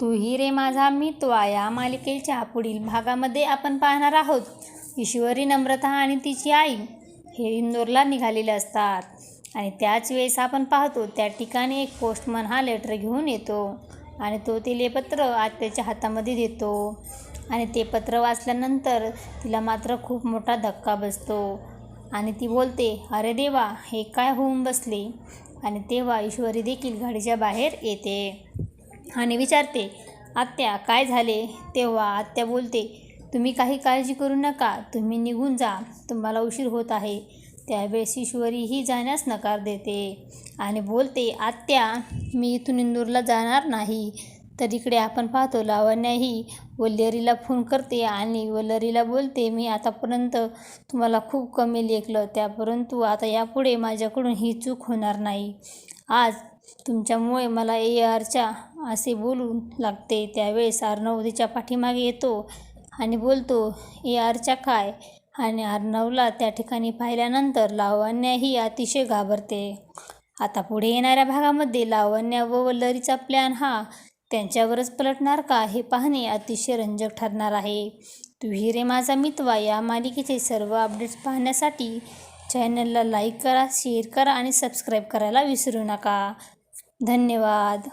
तू ही रे माझा मितवा या मालिकेच्या पुढील भागामध्ये आपण पाहणार आहोत. ईश्वरी नम्रता आणि तिची आई हे इंदोरला निघालेले असतात. आणि त्याच वेळेस आपण पाहतो त्या ठिकाणी एक पोस्टमन हा लेटर घेऊन येतो आणि तो ते पत्र आत्याच्या हातामध्ये देतो. आणि ते पत्र वाचल्यानंतर तिला मात्र खूप मोठा धक्का बसतो. आणि ती बोलते अरे देवा हे काय होऊन बसले? आणि तेव्हा ईश्वरी देखील गाडीच्या बाहेर येते. आणि विचारते आत्या काय झाले? तेव्हा आत्या बोलते तुम्ही काही काळजी करू नका तुम्ही निघून जा तुम्हाला उशीर होत आहे. त्यावेळेस ईश्वरी ही जाण्यास नकार देते. आणि बोलते आत्या मी इथून इंदूरला जाणार नाही. तर इकडे आपण पाहतो लावण्याही वल्लरीला फोन करते आणि वल्लरीला बोलते मी आतापर्यंत तुम्हाला खूप कमी लेखलं त्या परंतु आता यापुढे माझ्याकडून ही चूक होणार नाही. आज तुमच्यामुळे मला ए आरच्या असे बोलू लागते. त्यावेळेस अर्णव तिच्या पाठीमागे येतो आणि बोलतो ए आरच्या काय? आणि अर्णवला त्या ठिकाणी पाहिल्यानंतर लावण्या ही अतिशय घाबरते. आता पुढे येणाऱ्या भागामध्ये लावण्या व वल्लरीचा प्लॅन हा त्यांच्यावरच पलटणार का हे पाहणे अतिशय रंजक ठरणार आहे. तू रे माझा मितवा या मालिकेचे सर्व अपडेट्स पाहण्यासाठी चॅनलला लाईक करा शेअर करा आणि सबस्क्राईब करायला विसरू नका. धन्यवाद.